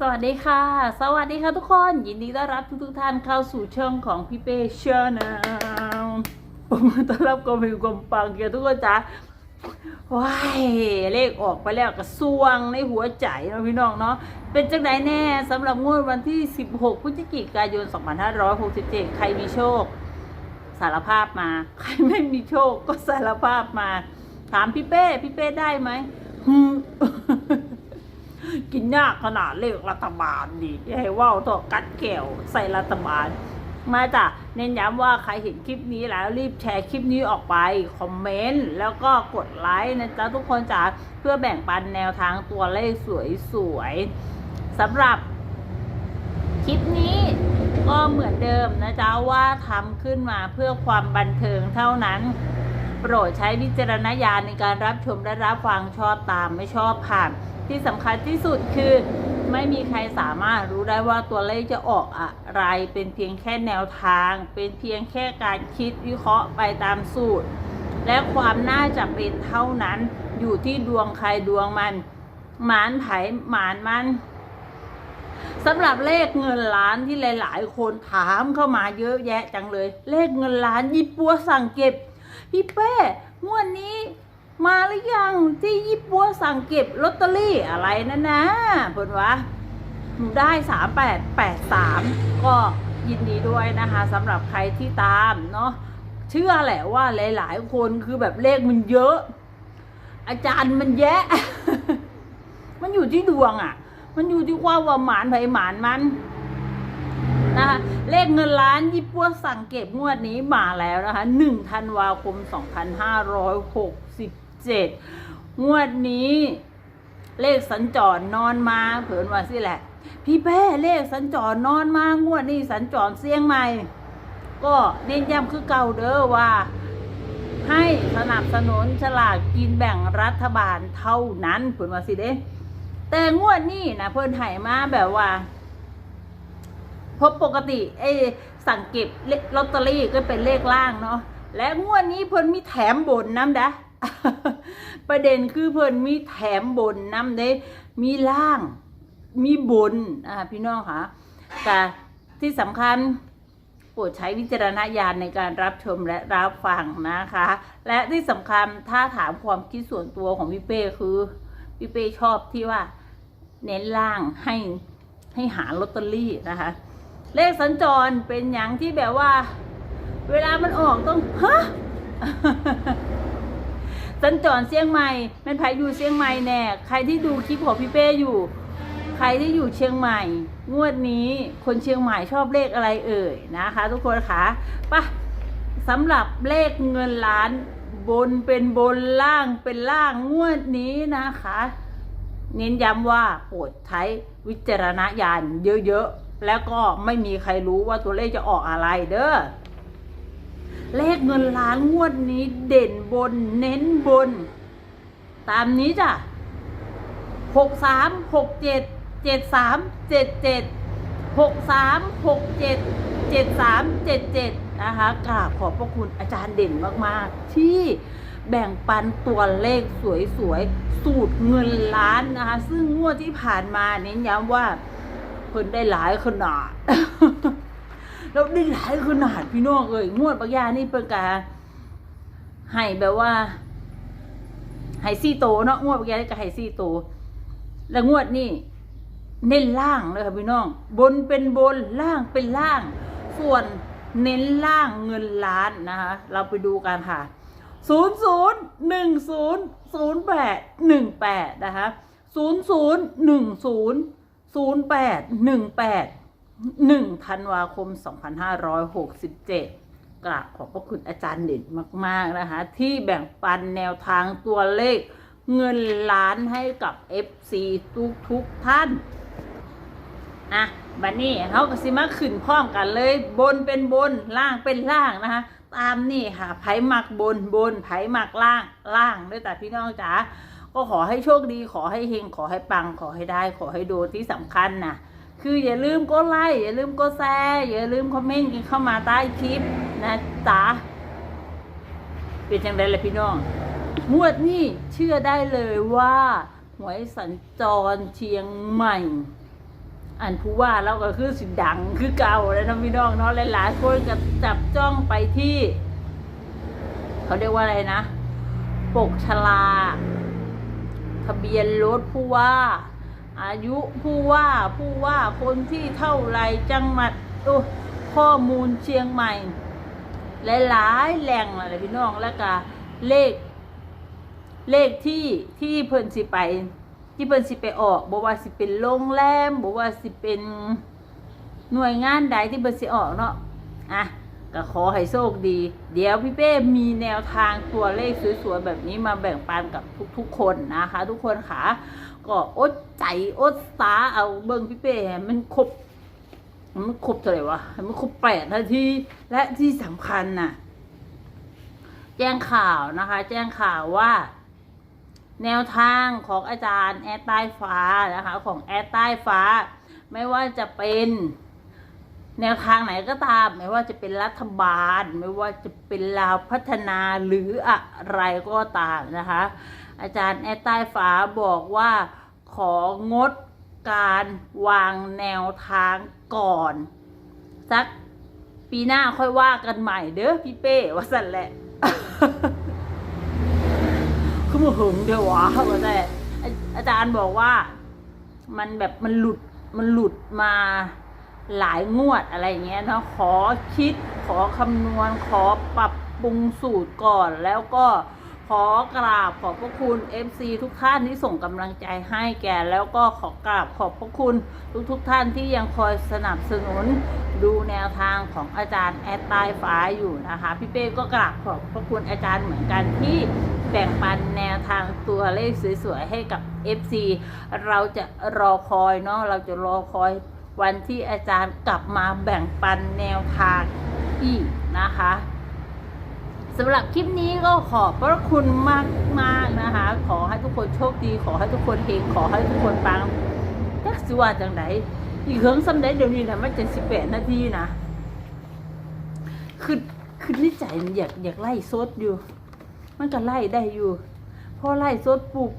สวัสดีค่ะ สวัสดีค่ะทุกคน ยินดีต้อนรับทุกทุกท่านเข้าสู่ช่องของพี่เป้เชอร์นะผมต้อนรับกรมพิวกรมปังเกียร์ทุกคนจ้าว้ายเลขออกไปแล้วกระซวงในหัวใจเนาะพี่น้องเนาะเป็นจังไดแน่สำหรับงวดวันที่ 16 พฤศจิกายน 2567 ใครมีโชค สารภาพมา ใครไม่มีโชคก็สารภาพมา ถามพี่เป้ พี่เป้ได้ไหม กินยากขนาดเลขรัฐบาลดิอย่าให้ว่าวต่อกัดแก้วใส่รัฐบาล มาจ้ะเน้นย้ำว่าใครเห็นคลิปนี้แล้วรีบแชร์คลิปนี้ออกไปคอมเมนต์แล้วก็กดไลค์นะจ๊ะทุกคนจ้ะเพื่อแบ่งปันแนวทางตัวเลขสวยๆสำหรับคลิปนี้ก็เหมือนเดิมนะจ๊ะว่าทำขึ้นมาเพื่อความบันเทิงเท่านั้น โปรดใช้วิจารณญาณในการรับชมและรับฟังชอบตามไม่ชอบผ่าน ที่สำคัญที่สุดคือ ไม่มีใครสามารถรู้ได้ว่าตัวเลขจะออกอะไร เป็นเพียงแค่แนวทาง เป็นเพียงแค่การคิดวิเคราะห์ไปตามสูตร และความน่าจะเป็นเท่านั้นอยู่ที่ดวงใครดวงมันหมานไผหมานมันสำหรับเลขเงินล้านที่หลาย ๆ คนถามเข้ามาเยอะแยะจังเลย เลขเงินล้านยี่ปัวสั่งเก็บ พี่เป้งวดนี้มาหรือยังที่ยี่ปัวสั่งเก็บลอตเตอรี่อะไรนั่นนะเพิ่นวะหนูได้สามแปดแปดสามก็ยินดีด้วยนะคะสำหรับใครที่ตามเนาะเชื่อแหละว่าหลาย ๆ คนคือแบบเลขมันเยอะ อาจารย์มันแยะ มันอยู่ที่ดวงอะ่ะ มันอยู่ที่ความว่าหมานไผหมานมัน นะคะ เลขเงินล้านยี่ปัวสั่งเก็บงวดนี้มาแล้วนะคะหนึ่งธันวาคม 2567 งวดนี้เลขสัญจรนอนมาเผินว่าสิแหละ พี่แพ้เลขสัญจรนอนมางวดนี้สัญจรเสียงใหม่ ก็เน้นย้ำคือเก่าเด้อว่าให้สนับสนุนฉลากกินแบ่งรัฐบาลเท่านั้นเผินว่าสิเด้แต่งวดนี้นะเพิ่นให้มาแบบว่า เพราะปกติไอ้สั่งเก็บเลลอตเตอรี่ก็เป็นเลขล่างเนาะและงวดนี้เพิ่นมีแถมบนน้ำดะประเด็นคือเพิ่นมีแถมบนน้ำเด้มีล่าง มีบนอ่าพี่น้องค่ะแต่ที่สำคัญโปรดใช้วิจารณญาณในการรับชมและรับฟังนะคะ และที่สำคัญถ้าถามความคิดส่วนตัวของพี่เป้คือพี่เป้ชอบที่ว่า เน้นล่างให้ให้หาลอตเตอรี่นะคะ เลขสัญจรเป็นอย่างที่แบบว่า เวลามันออกต้องฮะสัญจรเชียงใหม่แม่นไผอยู่เชียงใหม่แน่ ใครที่ดูคลิปของพี่เป้อยู่ ใครที่อยู่เชียงใหม่ งวดนี้คนเชียงใหม่ชอบเลขอะไรเอ่ยนะคะ ทุกคนคะปะสำหรับเลขเงินล้านบนเป็นบนล่างเป็นล่างงวดนี้นะคะ เน้นย้ำว่าโปรดใช้วิจารณญาณเยอะๆ แล้วก็ไม่มีใครรู้ว่าตัวเลขจะออกอะไรเด้อเลขเงินล้านงวดนี้เด่นบนเน้นบน ตามนี้จ้ะหกสามหกเจ็ดเจ็ดสามเจ็ดเจ็ดหกสามหกเจ็ดเจ็ดสามเจ็ดเจ็ดนะคะกราบขอบพระคุณอาจารย์เด่นมากๆ ที่แบ่งปันตัวเลขสวยๆ สูตรเงินล้านนะคะ ซึ่งงวดที่ผ่านมาเน้นย้ำว่า พิ่นได้หลายขนาด แล้วได้หลายขนาดพี่น้องเอ้ยงวดปักยานี่เป็นการให้แบบว่าให้ซี่โตเนาะงวดปักยานี่ก็ให้ซี่โต แล้วงวดนี่เน้นล่างเลยค่ะพี่น้อง บนเป็นบนล่างเป็นล่าง ส่วนเน้นล่างเงินล้านนะคะเราไปดูกันค่ะศูนย์ศูนย์หนึ่งศูนย์ศูนย์แปดหนึ่งแปดนะคะศูนย์ศูนย์หนึ่งศูนย์ ศูนย์แปดหนึ่งแปดหนึ่งธันวาคมสองพันห้าร้อยหกสิบเจ็ดกราบขอบพระคุณอาจารย์เด่นมาก ๆ นะคะ ที่แบ่งปันแนวทางตัวเลขเงินล้านให้กับ FC ทุกทุกๆท่านอะบันนี้เขาก็สิมาขึ้นพร้อมกันเลย บนเป็นบนล่างเป็นล่างนะคะ ตามนี่ค่ะไผ่หมักบนบนไผ่หมักล่างล่างด้วยแต่พี่น้องจ๋า ก็ขอให้โชคดี ขอให้เฮงขอให้ปัง ขอให้ได้ ขอให้โดนที่สำคัญนะคืออย่าลืมกดไลค์อย่าลืมกดแชร์อย่าลืมคอมเมนต์กันเข้ามาใต้คลิปนะจ๊ะเป็นจังไดเลยพี่น้องงวดนี้เชื่อได้เลยว่าหวยสัญจรเชียงใหม่ อันผู้ว่าเราก็คือสิดังคือเก่าแล้วนะพี่น้องเนาะหลายๆคนก็จับจ้องไปที่ เขาเรียกว่าอะไรนะ ปกชลา ทะเบียนรถผู้ว่า อายุผู้ว่าผู้ว่าคนที่เท่าไรจังหวัดโอ้ข้อมูลเชียงใหม่ หลายๆแหล่งอะไรพี่น้องแล้วก็เลข เลขที่ที่เพิ่นสิไป ที่เพิ่นสิไปออกบอกว่าสิเป็นโรงแรมบอกว่าสิเป็นหน่วยงานใดที่เพิ่นสิออกเนาะอะ ก็ขอให้โชคดี เดี๋ยวพี่เป้มีแนวทางตัวเลขสวยๆแบบนี้มาแบ่งปันกับทุกๆคนนะคะ ทุกคนค่ะ ก็อดใจอดสาเอาเบิ่งพี่เป้มันครบมันครบเท่าไหร่วะมันครบแปดนาทีและที่สำคัญน่ะ แจ้งข่าวนะคะ แจ้งข่าวว่า แนวทางของอาจารย์แอดใต้ฟ้านะคะ ของแอดใต้ฟ้า ไม่ว่าจะเป็น แนวทางไหนก็ตาม ไม่ว่าจะเป็นรัฐบาล ไม่ว่าจะเป็นลาวพัฒนาหรืออะไรก็ตามนะคะ อาจารย์แอดใต้ฟ้าบอกว่าของดการวางแนวทางก่อน สักปีหน้าค่อยว่ากันใหม่เด้อพี่เป้ว่าสั่นแหละคือมันหึงเดี๋ยววะว่าแต่อาจารย์บอกว่า มันแบบมันหลุดมันหลุดมา หลายงวดอะไรอย่างเงี้ยเนาะขอคิดขอคำนวณขอปรับปรุงสูตรก่อนแล้วก็ขอกราบขอบพระคุณ FC ทุกท่านที่ส่งกำลังใจให้แกแล้วก็ขอกราบขอบพระคุณทุกทุกๆท่านที่ยังคอยสนับสนุนดูแนวทางของอาจารย์แอดใต้ฟ้าอยู่นะคะพี่เป้ก็กราบขอบพระคุณอาจารย์เหมือนกันที่แบ่งปันแนวทางตัวเลขสวยๆให้กับ FC เราจะรอคอยเนาะเราจะรอคอย วันที่อาจารย์กลับมาแบ่งปันแนวทางอีกนะคะสำหรับคลิปนี้ก็ขอบพระคุณมากมากๆนะคะ ขอให้ทุกคนโชคดี ขอให้ทุกคนเฮงขอให้ทุกคนปังจักสิว่าจังไดอีกเครื่องสำเร็จเดี๋ยวนี้นะมันจะสิบแปดนาทีนะคือคือที่ใจอยากอยากไล่ซดอยู่ มันก็ไล่ได้อยู่พอไล่ซดปุ๊บ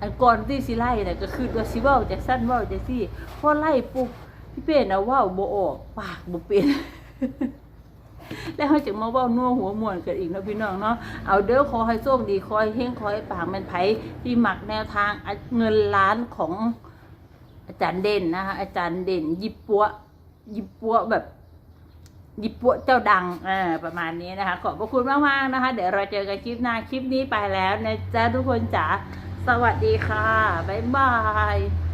อันก่อนที่สิไล่เนี่ยก็คือว่าสิเว้าจากสั้นเว้าจากซี่พอไล่ปุ๊บ พี่เป็นนะว้าบ่ออกปากบ่เป็นแล้วเขาจะมาว้านัวหัวมวนกันอีกนะพี่น้องเนาะ เอาเด้อขอให้โชคดีขอให้เฮงขอให้ปากมันไผที่หมักแนวทางเงินล้านของอาจารย์เด่นนะคะอาจารย์เด่น ยิบปัวยิบปัวแบบยิบปัวเจ้าดังเออประมาณนี้นะคะ ขอบพระคุณมากๆนะคะ เดี๋ยวเราเจอกันคลิปหน้าคลิปนี้ไปแล้วนะจ๊ะทุกคนจ๋าสวัสดีค่ะ บ๊ายบาย